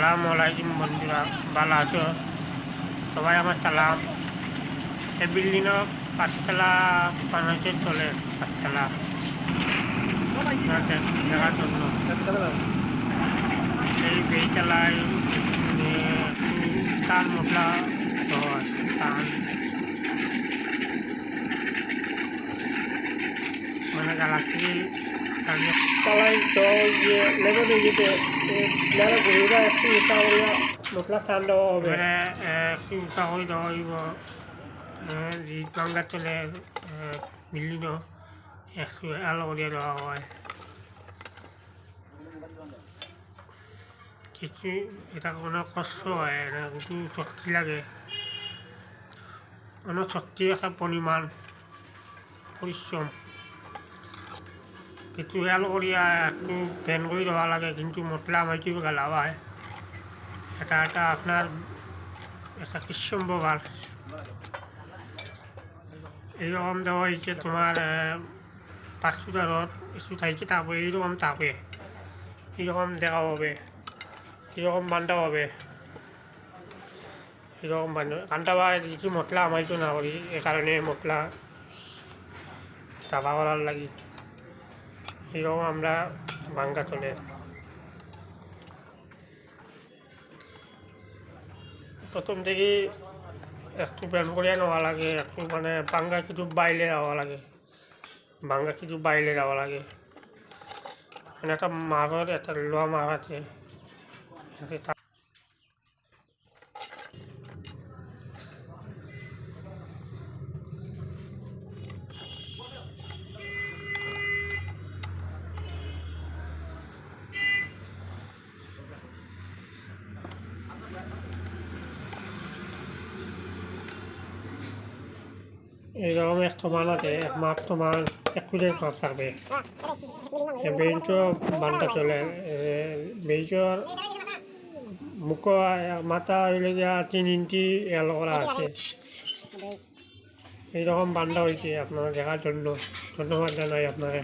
সালাম আলাইকুম বন্ধুরা, ভালো আছো? সবাই আমার সালাম। এই বিল্ডিং পাঁচতলা বানাইতে চলে পাঁচতলা দেখার জন্য। এই বেতলায় তার শহর তান মানে গ্যালাক্সি রিট বাংলা চলে বিল্ডিং একটু আলো করিয়া দেওয়া হয়। কিছু, এটা কোনো কষ্ট হয় কিন্তু শক্তি লাগে। অনেক শক্তি একটা পরিমাণ, পরিশ্রম। কিছু হেল করিয়া একটু প্যান করে দেওয়া লাগে, কিন্তু মশলা মাইটি গেলা হয় এটা একটা আপনার একটা কৃষ্ণ প্রকার এইরকম দেওয়া হয়েছে তোমার পাঁচশো রড একটু থাইকে তাপে এইরকম তাপে। এইরকম দেখা হবে এরকম বান্ধা হবে এরকম বান্ধ কান্তা বা কিছু মশলা আমাইতো না করি এ কারণে মশলা চাপা করার লাগি। এরকম আমরা বাঙ্গা চলে প্রথম থেকে একটু প্যান করে নেওয়া লাগে, একটু মানে বাঙ্গা কিছু বাইলে যাওয়া লাগে বাঙ্গা কিছু বাইলে যাওয়া লাগে। মানে একটা মাঘর, একটা লোয়া মার আছে। এতে তা- এরকম একটা মান আছে এক মাপ তোমার এক কুড়ি মাপ থাকবে। বেঞ্চও মানটা চলে বেঞ্চর মুখ মাথা হইলে গিয়া তিন ইঞ্চি এল করা আছে। এইরকম বান্ধা হয়েছে আপনারা দেখার জন্য। ধন্যবাদ জানাই আপনাকে।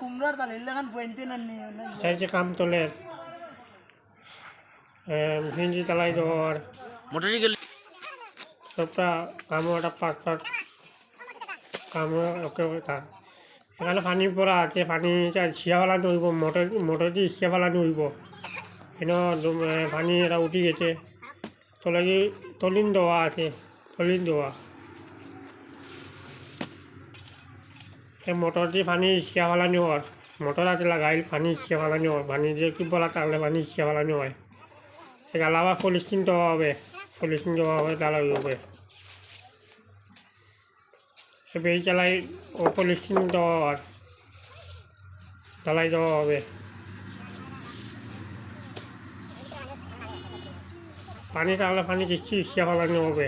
কুমড়ার চাইছে কাম তোলে। ভিঞ্জি তালাই দেওয়ার মোটরসাইকেল সবটা কামও একটা পাঁচ পাঁচ কামও ওকে থাক এখানে পানি পড়া আছে পানিটা ছিয়া ফেলানো হইব মোটর মোটর দিয়ে ছিয়া ফেলানো হইব এনে পানি এটা উঠি গেছে। তলাগি তলিন দেওয়া আছে তলিন দেওয়া এই মোটর দিয়ে পানি ছিয়া ফেলানো হয় মোটর আছে লাগাইল পানি ছিয়া ফেলানো হয় পানি দিয়ে কি বলা তাহলে পানি ছিয়া ফেলানো হয় এখানে আবার পলিথিন দেওয়া হবে পলিথিন দেওয়া হবে তাহলে হবে এই চালাই ও পলিথিন দেওয়া হয় ঢালাই দেওয়া হবে পানি তাহলে পানি কিচ্ছু ইচ্ছা ফেলানো হবে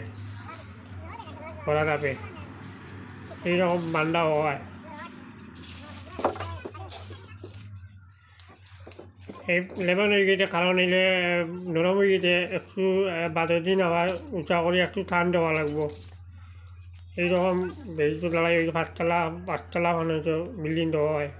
করা যাবে এইরকম বান্ধা হয় এই লেমন মুরগিতে কারণ এলে নরম মুরগিতে একটু বাদর দিন আবার উঁচা করে একটু টান দেওয়া লাগবো। এইরকম বেশি ঢালাই ওই পাঁচতলা পাঁচতলা মানে তো বিল্ডিং দেওয়া হয়।